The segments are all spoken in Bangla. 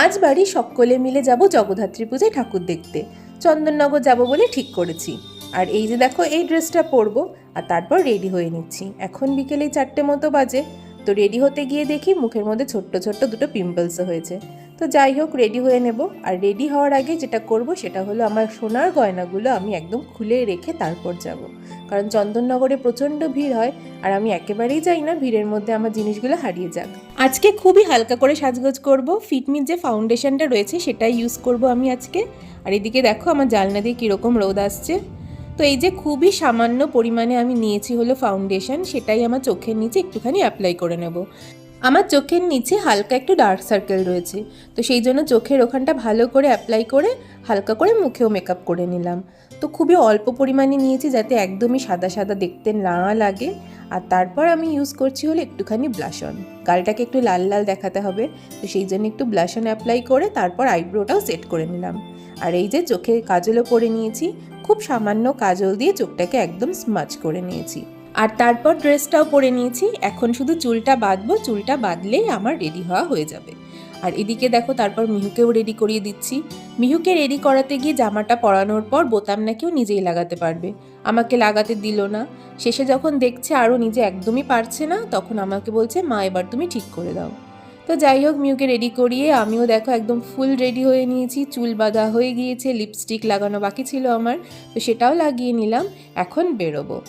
আজ বাড়ি সকলে মিলে যাব জগদ্ধাত্রী পূজায় ঠাকুর দেখতে। চন্দননগর যাব বলে ঠিক করেছি। আর এই যে দেখো, এই ড্রেসটা পরবো। আর তারপর রেডি হয়ে নিচ্ছি। এখন বিকেলে চারটে মতো বাজে। তো রেডি হতে গিয়ে দেখি মুখের মধ্যে ছোট্ট ছোট্ট দুটো পিম্পলস হয়েছে। তো যাই হোক রেডি হয়ে নেব। আর রেডি হওয়ার আগে যেটা করব সেটা হলো আমার সোনার গয়নাগুলো আমি একদম খুলে রেখে তারপর যাব। কারণ চন্দননগরে প্রচণ্ড ভিড় হয় আর আমি একেবারেই যাই না, ভিড়ের মধ্যে আমার জিনিসগুলো হারিয়ে যাক। আজকে খুবই হালকা করে সাজগোজ করব। ফিটমির যে ফাউন্ডেশনটা রয়েছে সেটাই ইউজ করব আমি আজকে। আর এদিকে দেখো আমার জালনা দিয়ে কীরকম রোদ আসছে। তো এই যে খুবই সামান্য পরিমাণে আমি নিয়েছি হলো ফাউন্ডেশন সেটাই আমার চোখের নিচে একটুখানি অ্যাপ্লাই করে নেব। আমার চোখের নিচে হালকা একটু ডার্ক সার্কেল রয়েছে। তো সেই জন্য চোখের ওখানটা ভালো করে অ্যাপ্লাই করে হালকা করে মুখেও মেকআপ করে নিলাম। তো খুবই অল্প পরিমাণে নিয়েছি যাতে একদমই সাদা সাদা দেখতে না লাগে। আর তারপর আমি ইউজ করছি হলো একটুখানি ব্লাশন গালটাকে একটু লাল লাল দেখাতে হবে। তো সেই জন্য একটু ব্লাশন অ্যাপ্লাই করে তারপর আইব্রোটাও সেট করে নিলাম। আর এই যে চোখে কাজলও করে নিয়েছি। খুব সামান্য কাজল দিয়ে চোখটাকে একদম স্মাচ করে নিয়েছি। আর তারপর ড্রেসটাও পরে নিয়েছি। এখন শুধু চুলটা বাঁধবো, চুলটা বাঁধলেই আমার রেডি হওয়া হয়ে যাবে। আর এদিকে দেখো, তারপর মিহুকেও রেডি করিয়ে দিচ্ছি। মিহুকে রেডি করাতে গিয়ে জামাটা পরানোর পর বোতাম নাকিও নিজেই লাগাতে পারবে। আমাকে লাগাতে দিল না। শেষে যখন দেখছে আরও নিজে একদমই পারছে না, তখন আমাকে বলছে, মা, এবার তুমি ঠিক করে দাও। তো যাই হোক মিউকে রেডি করিয়ে আমিও দেখো একদম ফুল রেডি হয়ে নিয়েছি। চুল বাঁধা হয়ে গিয়েছে লিপস্টিক লাগানো বাকি ছিল আমার। তো সেটাও লাগিয়ে নিলাম। এখন বেরোবো।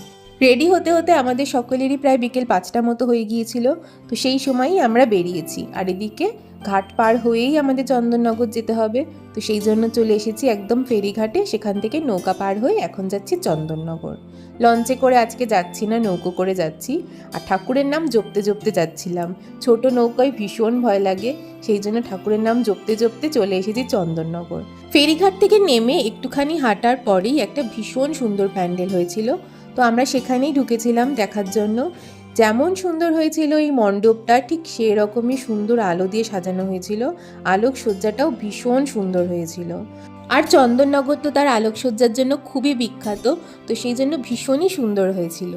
রেডি হতে হতে আমাদের সকলেরই প্রায় বিকেল পাঁচটা মতো হয়ে গিয়েছিল, তো সেই সময়ই আমরা বেরিয়েছি। আর এদিকে ঘাট পার হয়েই আমাদের চন্দননগর যেতে হবে, তো সেই জন্য চলে এসেছি একদম ফেরিঘাটে, সেখান থেকে নৌকা পার হয়ে এখন যাচ্ছি চন্দননগর। লঞ্চে করে আজকে যাচ্ছি না, নৌকো করে যাচ্ছি। আর ঠাকুরের নাম জপতে জপতে যাচ্ছিলাম। ছোট নৌকায় ভীষণ ভয় লাগে, সেই জন্য ঠাকুরের নাম জপতে জপতে চলে এসেছি চন্দননগর। ফেরিঘাট থেকে নেমে একটুখানি হাঁটার পরেই একটা ভীষণ সুন্দর প্যান্ডেল হয়েছিল। তো আমরা সেখানেই ঢুকেছিলাম দেখার জন্য। যেমন সুন্দর হয়েছিল এই মণ্ডপটা, ঠিক সেরকমই সুন্দর আলো দিয়ে সাজানো হয়েছিল। আলোকসজ্জাটাও ভীষণ সুন্দর হয়েছিল। আর চন্দননগর তো তার আলোকসজ্জার জন্য খুবই বিখ্যাত, তো সেই জন্য ভীষণই সুন্দর হয়েছিল।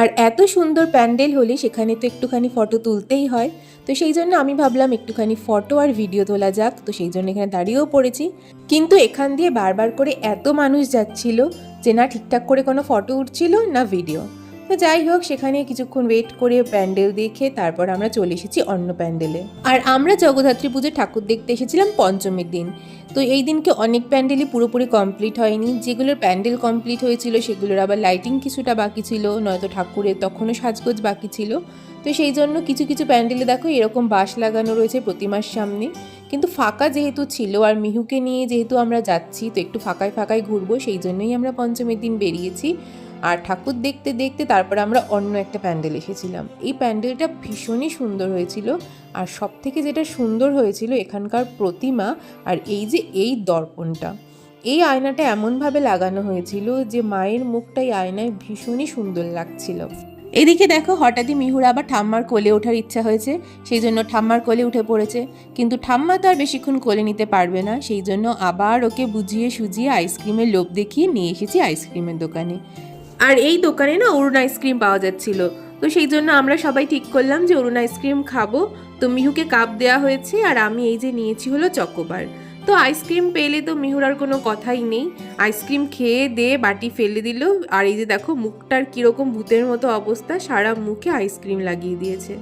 আর এত সুন্দর প্যান্ডেল হলে সেখানে তো একটুখানি ফটো তুলতেই হয়। তো সেই জন্য আমি ভাবলাম একটুখানি ফটো আর ভিডিও তোলা যাক। তো সেই জন্য এখানে দাঁড়িয়েও পড়েছি। কিন্তু এখান দিয়ে বারবার করে এত মানুষ যাচ্ছিল যে না ঠিকঠাক করে কোনো ফটো উঠছিল না ভিডিও। তো যাই হোক, সেখানে কিছুক্ষণ ওয়েট করে প্যান্ডেল দেখে তারপর আমরা চলে এসেছি অন্য প্যান্ডেলে। আর আমরা জগদ্ধাত্রী পুজো ঠাকুর দেখতে এসেছিলাম পঞ্চমীর দিন। তো এই দিনকে অনেক প্যান্ডেলই পুরোপুরি কমপ্লিট হয়নি। যেগুলোর প্যান্ডেল কমপ্লিট হয়েছিল, সেগুলোর আবার লাইটিং কিছুটা বাকি ছিল, নয়তো ঠাকুরের তখনও সাজগোজ বাকি ছিল। তো সেই জন্য কিছু কিছু প্যান্ডেলে দেখো এরকম বাঁশ লাগানো রয়েছে প্রতিমার সামনে। কিন্তু ফাঁকা যেহেতু ছিল আর মিহুকে নিয়ে যেহেতু আমরা যাচ্ছি, তো একটু ফাঁকায় ফাঁকায় ঘুরবো, সেই জন্যই আমরা পঞ্চমীর দিন বেরিয়েছি। আর ঠাকুর দেখতে দেখতে তারপর আমরা অন্য একটা প্যান্ডেল এসেছিলাম। এই প্যান্ডেলটা ভীষণই সুন্দর হয়েছিল আর সব থেকে যেটা সুন্দর হয়েছিল এখানকার প্রতিমা আর এই যে এই দর্পণটা। এই আয়নাটা এমনভাবে লাগানো হয়েছিল যে মায়ের মুখটা এই আয়নায় ভীষণই সুন্দর লাগছিল। এদিকে দেখো হঠাৎই মিহুর আবার ঠাম্মার কোলে ওঠার ইচ্ছা হয়েছে, সেই জন্য ঠাম্মার কোলে উঠে পড়েছে। কিন্তু ঠাম্মা তো আর বেশিক্ষণ কোলে নিতে পারবে না, সেই জন্য আবার ওকে বুঝিয়ে সুজিয়ে আইসক্রিমের লোভ দেখিয়ে নিয়ে এসেছি আইসক্রিমের দোকানে। আর এই দোকানে না অরুণ আইসক্রিম পাওয়া যাচ্ছিল। তো সেই জন্য আমরা সবাই ঠিক করলাম যে অরুণ আইসক্রিম খাব। তো মিহুকে কাপ দেওয়া হয়েছে আর আমি এই যে নিয়েছি হলো চকোবার তো আইসক্রিম পেলে তো মিহুর আর কোনো কথাই নেই। আইসক্রিম খেয়ে দিয়ে বাটি ফেলে দিল। আর এই যে দেখো মুখটার কীরকম ভূতের মতো অবস্থা, সারা মুখে আইসক্রিম লাগিয়ে দিয়েছে।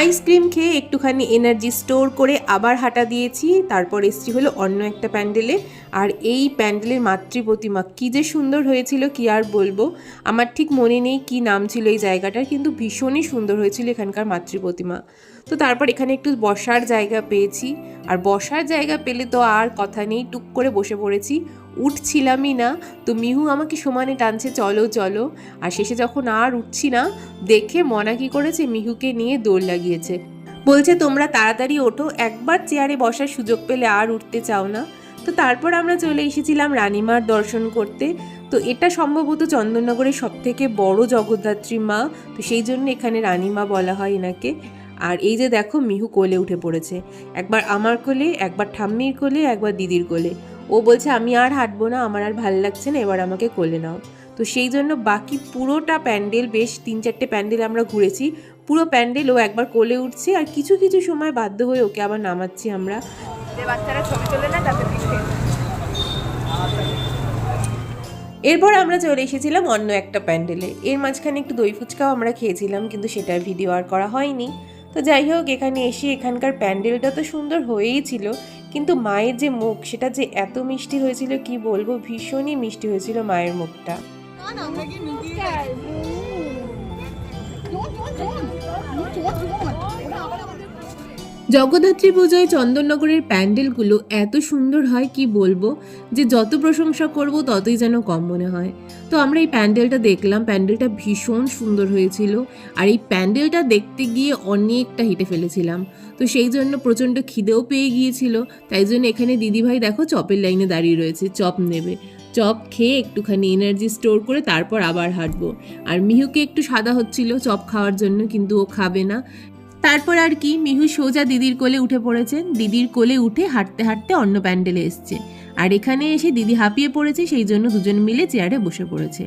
আইসক্রিম খেয়ে একটুখানি এনার্জি স্টোর করে আবার হাঁটা দিয়েছি। তারপর এসছি হলো অন্য একটা প্যান্ডেলে। আর এই প্যান্ডেলের মাতৃ প্রতিমা কী যে সুন্দর হয়েছিল, কি আর বলব? আমার ঠিক মনে নেই কি নাম ছিল এই জায়গাটার, কিন্তু ভীষণই সুন্দর হয়েছিল এখানকার মাতৃ প্রতিমা। তো তারপর এখানে একটু বসার জায়গা পেয়েছি। আর বসার জায়গা পেলে তো আর কথা নেই, টুক করে বসে পড়েছি। উঠছিলামই না। তো মিহু আমাকে সমানে টানছে, চলো চলো। আর শেষে যখন আর উঠছি না, দেখে মনা কি করেছে, মিহুকে নিয়ে দৌড় লাগিয়েছে। বলছে, তোমরা তাড়াতাড়ি ওঠো, একবার চেয়ারে বসার সুযোগ পেলে আর উঠতে চাও না। তো তারপর আমরা চলে এসেছিলাম রানীমার দর্শন করতে। তো এটা সম্ভবত চন্দননগরের সব থেকে বড় জগদ্ধাত্রী মা। তো সেই জন্য এখানে রানীমা বলা হয় এনাকে। আর এই যে দেখো, মিহু কোলে উঠে পড়েছে। একবার আমার কোলে, একবার ঠাম্মির কোলে, একবার দিদির কোলে। ও বলছে আমি আর হাঁটবো না আমার আর ভালো লাগছে না এবার আমাকে কোলে নাও। তো সেই জন্য বাকি পুরোটা প্যান্ডেল বেশ তিন চারটে প্যান্ডেল আমরা ঘুরেছি। পুরো প্যান্ডেল ও একবার কোলে উঠছে আর কিছু কিছু সময় বাধ্য হয়ে ওকে আবার নামাচ্ছি আমরা। বাচ্চারা ছবি তোলে না এরপর আমরা চলে এসেছিলাম অন্য একটা প্যান্ডেলে। এর মাঝখানে একটু দই ফুচকাও আমরা খেয়েছিলাম কিন্তু সেটার ভিডিও আর করা হয়নি। তো যাই হোক এখানে এসে এখানকার প্যান্ডেলটা তো সুন্দর হয়েই ছিল। কিন্তু মায়ের যে মুখ সেটা যে এত মিষ্টি হয়েছিল কি বলব? ভীষণই মিষ্টি হয়েছিল মায়ের মুখটা। জগদ্ধাত্রী পুজোয় চন্দননগরের প্যান্ডেলগুলো এত সুন্দর হয়, কি বলব? যে যত প্রশংসা করব, ততই যেন কম মনে হয়। তো আমরা এই প্যান্ডেলটা দেখলাম, প্যান্ডেলটা ভীষণ সুন্দর হয়েছিল। আর এই প্যান্ডেলটা দেখতে গিয়ে অনেকটা হেঁটে ফেলেছিলাম। তো সেই জন্য প্রচণ্ড খিদেও পেয়ে গিয়েছিল। তাই জন্য এখানে দিদিভাই দেখো চপের লাইনে দাঁড়িয়ে রয়েছে, চপ নেবে। চপ খেয়ে একটুখানি এনার্জি স্টোর করে তারপর আবার হাঁটবো। আর মিহুকে একটু সাদা হচ্ছিল চপ খাওয়ার জন্য, কিন্তু ও খাবে না। তারপর আর কি, মিহু সোজা দিদির কোলে উঠে পড়েছেন দিদির কোলে উঠে হাঁটতে হাঁটতে অন্য প্যান্ডেলে এসছে। আর এখানে এসে দিদি হাঁপিয়ে পড়েছে, সেই জন্য দুজন মিলে চেয়ারে বসে পড়েছে।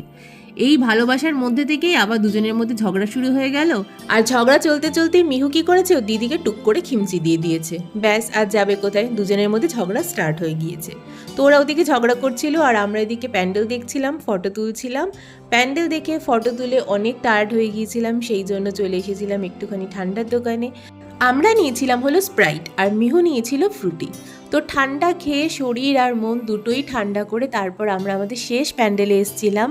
এই ভালোবাসার মধ্যে থেকেই আবার দুজনের মধ্যে ঝগড়া শুরু হয়ে গেল। আর ঝগড়া চলতে চলতে মিহু কি করেছে? দিদিকে টুক করে খিমচি দিয়ে দিয়েছে। ব্যাস, আর যাবে কোথায়? দুজনের মধ্যে ঝগড়া স্টার্ট হয়ে গিয়েছে। তো ওরা ওদিকে ঝগড়া করছিল, আর আমরা এদিকে প্যান্ডেল দেখছিলাম ফটো তুলছিলাম। প্যান্ডেল দেখে ফটো তুলে অনেক টায়ার্ড হয়ে গিয়েছিলাম, সেই জন্য চলে এসেছিলাম একটুখানি ঠান্ডার দোকানে। আমরা নিয়েছিলাম হলো স্প্রাইট আর মিহু নিয়েছিল ফ্রুটি তো ঠান্ডা খেয়ে শরীর আর মন দুটোই ঠান্ডা করে তারপর আমরা আমাদের শেষ প্যান্ডেলে এসেছিলাম।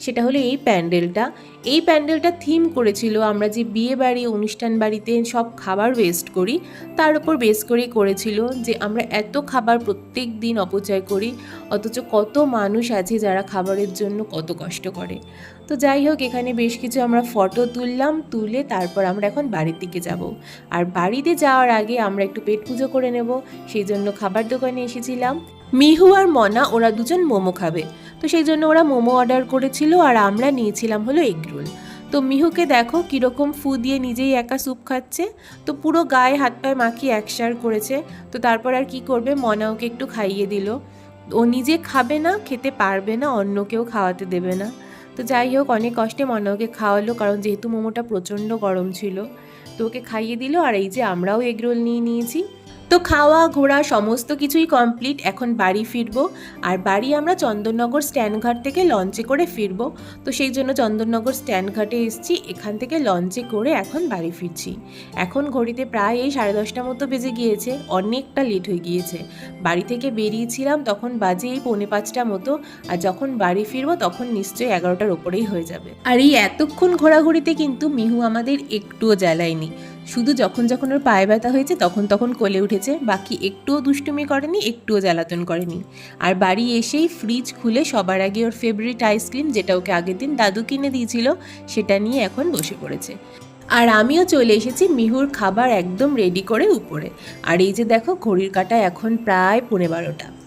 সেটা হলো এই প্যান্ডেলটা। এই প্যান্ডেলটা থিম করেছিল আমরা যে বিয়ে বাড়ি, অনুষ্ঠান বাড়িতে সব খাবার ওয়েস্ট করি, তার উপর বেস করে করেছিল যে আমরা এত খাবার প্রত্যেক দিন অপচয় করি, অথচ কত মানুষ আছে যারা খাবারের জন্য কত কষ্ট করে। তো যাই হোক, এখানে বেশ কিছু আমরা ফটো তুললাম, তুলে তারপর আমরা এখন বাড়ির দিকে যাব। আর বাড়িতে যাওয়ার আগে আমরা একটু পেট পুজো করে নেব, সেই জন্য খাবার দোকানে এসেছিলাম। মিহু আর মনা, ওরা দুজন মোমো খাবে। তো সেই জন্য ওরা মোমো অর্ডার করেছিল আর আমরা নিয়েছিলাম হলো এগ রোল। তো মিহুকে দেখো কীরকম ফু দিয়ে নিজেই একা স্যুপ খাচ্ছে। তো পুরো গায়ে হাত পায়ে মাখিয়ে একসার করেছে। তো তারপর আর কি করবে, মনা ওকে একটু খাইয়ে দিল। ও নিজে খাবে না, খেতে পারবে না অন্য কেউ খাওয়াতে দেবে না। তো যাই হোক, অনেক কষ্টে মনে ওকে খাওয়ালো, কারণ যেহেতু মোমোটা প্রচণ্ড গরম ছিল। তো ওকে খাইয়ে দিল, আর এই যে আমরাও এগরোল নিয়ে নিয়েছি। তো খাওয়া, ঘোরা সমস্ত কিছুই কমপ্লিট এখন বাড়ি ফিরবো। আর বাড়ি আমরা চন্দননগর স্ট্যান্ডঘাট থেকে লঞ্চে করে ফিরবো। তো সেই জন্য চন্দননগর স্ট্যান্ডঘাটে এসেছি। এখান থেকে লঞ্চে করে এখন বাড়ি ফিরছি। এখন ঘড়িতে প্রায় এই সাড়ে দশটা মতো বেজে গিয়েছে। অনেকটা লেট হয়ে গিয়েছে। বাড়ি থেকে বেরিয়েছিলাম তখন বাজে এই পৌনে পাঁচটা মতো। আর যখন বাড়ি ফিরবো তখন নিশ্চয়ই এগারোটার ওপরেই হয়ে যাবে। আর এই এতক্ষণ ঘোরাঘুরিতে কিন্তু মিহু আমাদের একটুও জ্বালায়নি। শুধু যখন যখন ওর পায়ে ব্যথা হয়েছে তখন তখন কোলে উঠেছে, বাকি একটুও দুষ্টুমি করেনি, একটুও জ্বালাতন করেনি। আর বাড়ি এসেই ফ্রিজ খুলে সবার আগে ওর ফেভারিট আইসক্রিম যেটা ওকে আগের দিন দাদু কিনে দিয়েছিল, সেটা নিয়ে এখন বসে পড়েছে। আর আমিও চলে এসেছি মিহুর খাবার একদম রেডি করে উপরে। আর এই যে দেখো, ঘড়ির কাটা এখন প্রায় পৌনে বারোটা।